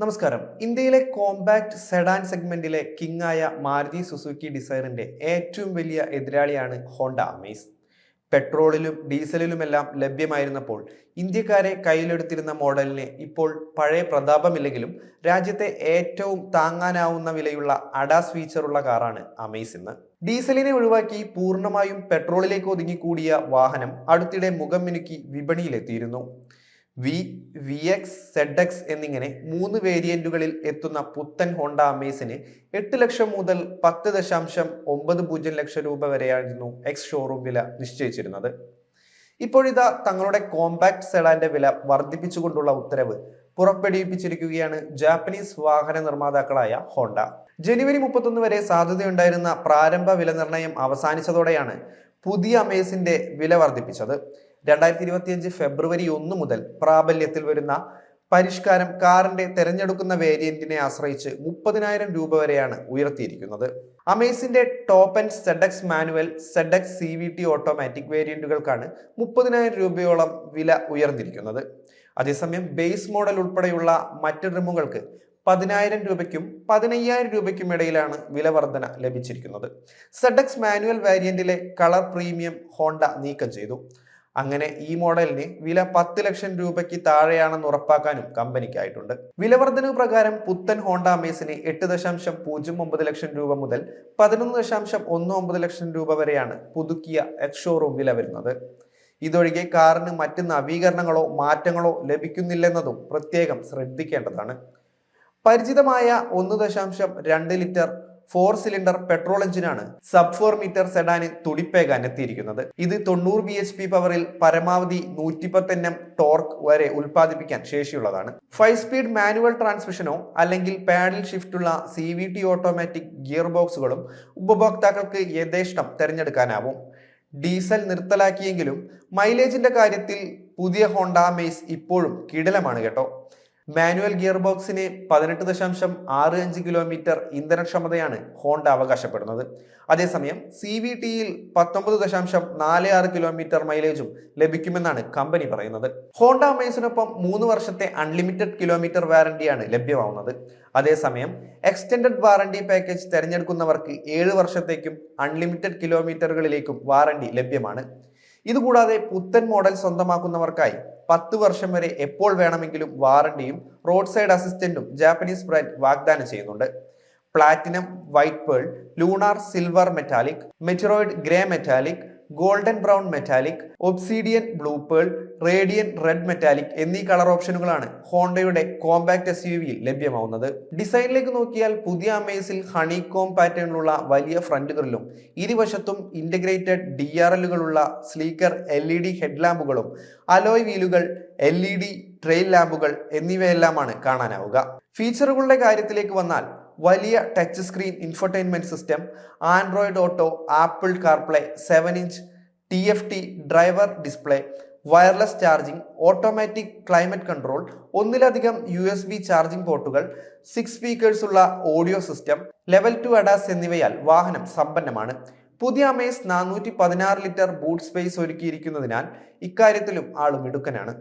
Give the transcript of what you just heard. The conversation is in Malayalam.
നമസ്കാരം. ഇന്ത്യയിലെ കോമ്പാക്ട് സെഡാൻ സെഗ്മെന്റിലെ കിങ് ആയ മാരുതി സുസുക്കി ഡിസൈറിന്റെ ഏറ്റവും വലിയ എതിരാളിയാണ് ഹോണ്ട അമേസ് പെട്രോളിലും ഡീസലിലുമെല്ലാം ലഭ്യമായിരുന്നപ്പോൾ ഇന്ത്യക്കാരെ കയ്യിലെടുത്തിരുന്ന മോഡലിന് ഇപ്പോൾ പഴയ പ്രതാപമില്ലെങ്കിലും രാജ്യത്തെ ഏറ്റവും താങ്ങാനാവുന്ന വിലയുള്ള അഡാസ് ഫീച്ചറുള്ള കാറാണ് അമേസ് ഇന്ന് ഡീസലിനെ ഒഴിവാക്കി പൂർണമായും പെട്രോളിലേക്ക് ഒതുങ്ങിക്കൂടിയ വാഹനം അടുത്തിടെ മുഖം മിനുക്കി വിപണിയിലെത്തിയിരുന്നു. V V X Z X എന്നിങ്ങനെ മൂന്ന് വേരിയന്റുകളിൽ എത്തുന്ന പുത്തൻ ഹോണ്ട അമേസിന് എട്ട് ലക്ഷം മുതൽ പത്ത് ദശാംശം ഒമ്പത് പൂജ്യം ലക്ഷം രൂപ വരെയായിരുന്നു എക്സ് ഷോറൂം വില നിശ്ചയിച്ചിരുന്നത്. ഇപ്പോഴിതാ തങ്ങളുടെ കോമ്പാക്ട് സെഡാന്റെ വില വർദ്ധിപ്പിച്ചുകൊണ്ടുള്ള ഉത്തരവ് പുറപ്പെടുവിപ്പിച്ചിരിക്കുകയാണ് ജാപ്പനീസ് വാഹന നിർമ്മാതാക്കളായ ഹോണ്ട. ജനുവരി മുപ്പത്തൊന്ന് വരെ സാധ്യതയുണ്ടായിരുന്ന പ്രാരംഭ വില നിർണയം അവസാനിച്ചതോടെയാണ് പുതിയ അമേസിന്റെ വില വർദ്ധിപ്പിച്ചത്. രണ്ടായിരത്തി ഇരുപത്തിയഞ്ച് ഫെബ്രുവരി ഒന്ന് മുതൽ പ്രാബല്യത്തിൽ വരുന്ന പരിഷ്കാരം കാറിന്റെ തെരഞ്ഞെടുക്കുന്ന വേരിയന്റിനെ ആശ്രയിച്ച് മുപ്പതിനായിരം രൂപ വരെയാണ് ഉയർത്തിയിരിക്കുന്നത്. അമേസിന്റെ top and Z X manual Z X C V T automatic വേരിയന്റുകൾക്കാണ് മുപ്പതിനായിരം രൂപയോളം വില ഉയർന്നിരിക്കുന്നത്. അതേസമയം ബേസ് മോഡൽ ഉൾപ്പെടെയുള്ള മറ്റ് റിമുകൾക്ക് പതിനായിരം രൂപയ്ക്കും പതിനയ്യായിരം രൂപയ്ക്കും ഇടയിലാണ് വില വർധന ലഭിച്ചിരിക്കുന്നത്. സെഡക്സ് മാനുവൽ വേരിയന്റിലെ കളർ പ്രീമിയം ഹോണ്ട നീക്കം ചെയ്തു. അങ്ങനെ ഈ മോഡലിന് വില പത്ത് ലക്ഷം രൂപയ്ക്ക് താഴെയാണെന്ന് ഉറപ്പാക്കാനും കമ്പനിക്കായിട്ടുണ്ട്. വിലവർദ്ധനവ് പ്രകാരം പുത്തൻ ഹോണ്ട അമേസിന് എട്ട് ദശാംശം പൂജ്യം ഒമ്പത് ലക്ഷം രൂപ മുതൽ പതിനൊന്ന് ദശാംശം ഒന്ന് ഒമ്പത് ലക്ഷം രൂപ വരെയാണ് പുതുക്കിയ എക്സ് ഷോറൂം വില വരുന്നത്. ഇതൊഴികെ കാറിന് മറ്റ് നവീകരണങ്ങളോ മാറ്റങ്ങളോ ലഭിക്കുന്നില്ലെന്നതും പ്രത്യേകം ശ്രദ്ധിക്കേണ്ടതാണ്. പരിചിതമായ ഒന്ന് ദശാംശം രണ്ട് ലിറ്റർ ഫോർ സിലിണ്ടർ പെട്രോൾ എഞ്ചിനാണ് സബ് ഫോർ മീറ്റർ സെഡാന് തുടിപ്പേകാൻ എത്തിയിരിക്കുന്നത്. ഇത് തൊണ്ണൂറ് ബി എച്ച് പി പവറിൽ പരമാവധി നൂറ്റിപ്പത്തി എം ടോർക്ക് വരെ ഉൽപ്പാദിപ്പിക്കാൻ ശേഷിയുള്ളതാണ്. ഫൈവ് സ്പീഡ് മാനുവൽ ട്രാൻസ്മിഷനോ അല്ലെങ്കിൽ paddle ഷിഫ്റ്റുള്ള C V T automatic gear ബോക്സുകളും ഉപഭോക്താക്കൾക്ക് യഥേഷ്ടം തിരഞ്ഞെടുക്കാനാവും. ഡീസൽ നിർത്തലാക്കിയെങ്കിലും മൈലേജിന്റെ കാര്യത്തിൽ പുതിയ ഹോണ്ട മേസ് ഇപ്പോഴും കിടിലമാണ് കേട്ടോ. മാനുവൽ ഗിയർ ബോക്സിന് പതിനെട്ട് ദശാംശം ആറ് അഞ്ച് കിലോമീറ്റർ ഇന്ധനക്ഷമതയാണ് ഹോണ്ട അവകാശപ്പെടുന്നത്. അതേസമയം സി വി ടിയിൽ പത്തൊമ്പത് ദശാംശം നാല് ആറ് കിലോമീറ്റർ മൈലേജും ലഭിക്കുമെന്നാണ് കമ്പനി പറയുന്നത്. ഹോണ്ട അമേസിനൊപ്പം മൂന്ന് വർഷത്തെ അൺലിമിറ്റഡ് കിലോമീറ്റർ വാറണ്ടിയാണ് ലഭ്യമാവുന്നത്. അതേസമയം എക്സ്റ്റൻഡഡ് വാറണ്ടി പാക്കേജ് തിരഞ്ഞെടുക്കുന്നവർക്ക് ഏഴ് വർഷത്തേക്കും അൺലിമിറ്റഡ് കിലോമീറ്ററുകളിലേക്കും വാറണ്ടി ലഭ്യമാണ്. ഇതുകൂടാതെ പുത്തൻ മോഡൽ സ്വന്തമാക്കുന്നവർക്കായി പത്ത് വർഷം വരെ എപ്പോൾ വേണമെങ്കിലും വാറണ്ടിയും റോഡ് സൈഡ് അസിസ്റ്റന്റും ജാപ്പനീസ് ബ്രാൻഡ് വാഗ്ദാനം ചെയ്യുന്നുണ്ട്. Platinum white pearl lunar silver metallic meteoroid grey metallic golden brown metallic obsidian blue pearl radiant red metallic എന്നീ കളർ ഓപ്ഷനുകളാണ് ഹോണ്ടയുടെ കോമ്പാക്ട് എസ് യു വിയിൽ ലഭ്യമാവുന്നത്. ഡിസൈനിലേക്ക് നോക്കിയാൽ പുതിയ അമേസിൽ ഹണി കോം പാറ്റേണിലുള്ള വലിയ ഫ്രണ്ട് ഗ്രില്ലും ഇരുവശത്തും integrated D R എല്ലുകളുള്ള sleeker L E D head ലാമ്പുകളും alloy വീലുകൾ എൽ ഇ ഡി ട്രെയിൽ ലാമ്പുകൾ എന്നിവയെല്ലാമാണ് കാണാനാവുക. ഫീച്ചറുകളുടെ കാര്യത്തിലേക്ക് വന്നാൽ വലിയ touch screen infotainment system Android Auto Apple CarPlay seven inch T F T driver display wireless charging automatic climate control ഒന്നിലധികം യു എസ് ബി ചാർജിംഗ് പോർട്ടുകൾ സിക്സ് സ്പീക്കേഴ്സ് ഉള്ള audio system level two ADAS എന്നിവയാൽ വാഹനം സമ്പന്നമാണ്. പുതിയ അമേസ് നാനൂറ്റി പതിനാറ് ലിറ്റർ ബൂട്ട് സ്പേസ് ഒരുക്കിയിരിക്കുന്നതിനാൽ ഇക്കാര്യത്തിലും ആളും മിടുക്കനാണ്.